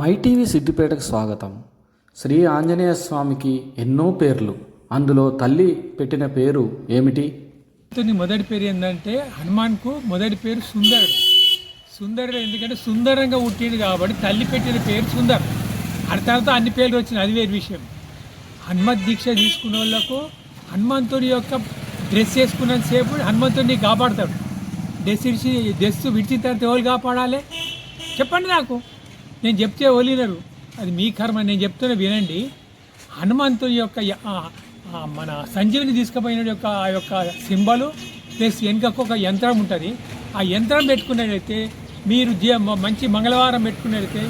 My TV సిద్దిపేటకు స్వాగతం. శ్రీ ఆంజనేయ స్వామికి ఎన్నో పేర్లు. అందులో తల్లి పెట్టిన పేరు ఏమిటి? హనుమంతుని మొదటి పేరు ఏంటంటే హనుమాన్కు మొదటి పేరు సుందరుడు. సుందరుడు ఎందుకంటే సుందరంగా పుట్టిండు కాబట్టి తల్లి పెట్టిన పేరు సుందర్. ఆ తర్వాత అన్ని పేర్లు వచ్చినాయి అది వేరు విషయం. హనుమత్ దీక్ష తీసుకున్న వాళ్ళకు హనుమంతుడి యొక్క డ్రెస్ వేసుకున్నంతసేపు హనుమంతుడిని కాపాడతాడు. డ్రెస్ విడిచి విడిచిన తర్వాత ఎవరు కాపాడాలి? చెప్పండి నాకు. నేను చెప్తే వదిలినరు అది మీ కర్మ నేను చెప్తున్న వినండి. హనుమంతుడి యొక్క మన సంజీవిని తీసుకుపోయిన యొక్క ఆ యొక్క సింబలు ప్లస్ వెనుకకు ఒక యంత్రం ఉంటుంది. ఆ యంత్రం పెట్టుకున్నట్లయితే మీరు జీ మ- మంచి మంగళవారం పెట్టుకున్నట్లయితే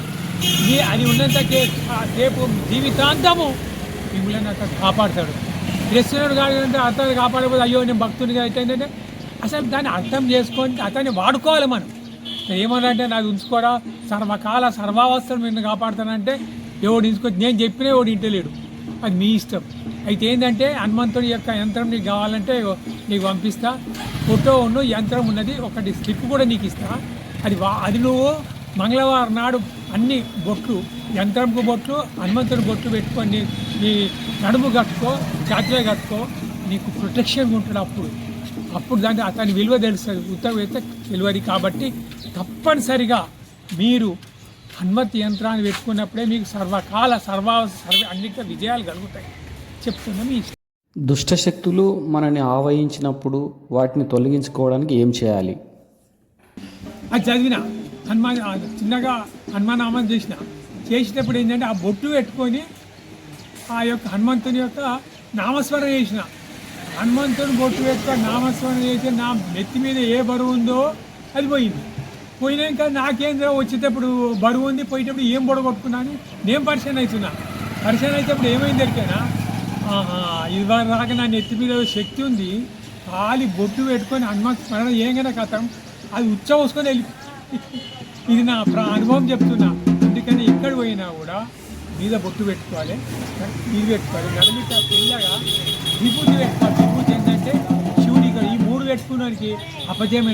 మీ అది ఉన్నంతకే రేపు జీవితాంతము మిమ్మల్ని అతను కాపాడతాడు. తెలిసినాడు కాదు అంటే అతను కాపాడకపోతే అయ్యో నేను భక్తునిగా అయితే అసలు దాన్ని అర్థం చేసుకొని అతన్ని వాడుకోవాలి మనం. ఏమనంటే నాకు ఉంచుకోరా సర్వకాల సర్వావస్థలు నేను కాపాడుతానంటే ఎవడు ఉంచుకో నేను చెప్పినా ఎవడు ఇంటలేడు. అది మీ ఇష్టం. అయితే ఏంటంటే హనుమంతుడి యొక్క యంత్రం నీకు కావాలంటే నీకు పంపిస్తా. ఫోటో ఉన్న యంత్రం ఉన్నది ఒకటి స్లిప్ కూడా నీకు ఇస్తా. అది వా అది నువ్వు మంగళవారం నాడు అన్ని బొట్లు యంత్రంకు బొట్లు హనుమంతుడి బొట్లు పెట్టుకొని నీ- నడుము కట్టుకో జాతీయ కట్టుకో నీకు ప్రొటెక్షన్గా ఉంటుంది అప్పుడు. అప్పుడు దాన్ని అతని విలువ తెలుస్తుంది. ఉత్తరం అయితే తెలియదు కాబట్టి తప్పనిసరిగా మీరు హనుమత్ యంత్రాన్ని పెట్టుకున్నప్పుడే మీకు సర్వకాల సర్వ సర్వ అన్నింటిలో విజయాలు కలుగుతాయి. చెప్తున్నా మీ. దుష్టశక్తులు మనని ఆవహించినప్పుడు వాటిని తొలగించుకోవడానికి ఏం చేయాలి? అది చదివిన. హనుమాన్ చిన్నగా హనుమాన్ నామం చేసిన. చేసినప్పుడు ఏంటంటే ఆ బొట్టు పెట్టుకొని ఆ యొక్క హనుమంతుని యొక్క నామస్మరణ చేసిన. హనుమంతుని బొట్టు పెట్టుకొని నామస్మరణ చేసి నా నెత్తి మీద ఏ బరువు ఉందో అది పోయింది. పోయినాక నాకేంద్ర వచ్చేటప్పుడు బరువు ఉంది పోయేటప్పుడు ఏం బొడగొట్టుకున్నాను నేను పరిచయం అవుతున్నా. పరిచయం అయినప్పుడు ఏమైంది ఎరికేనా ఆహా ఇది రాక నా నెత్తి మీద శక్తి ఉంది ఖాళీ బొట్టు పెట్టుకొని హనుమాన్ స్మరణ ఏంగనే కథం. అది ఉచ్చ పోసుకొని వెళ్ళి ఇది నా అనుభవం చెప్తున్నా. అందుకని ఎక్కడ పోయినా కూడా మీద బొట్టు పెట్టుకోవాలి ఇది పెట్టుకోవాలి. నడుమిట తెల్లగా കാണിച്ച് അപ്പച്ചയമ്മ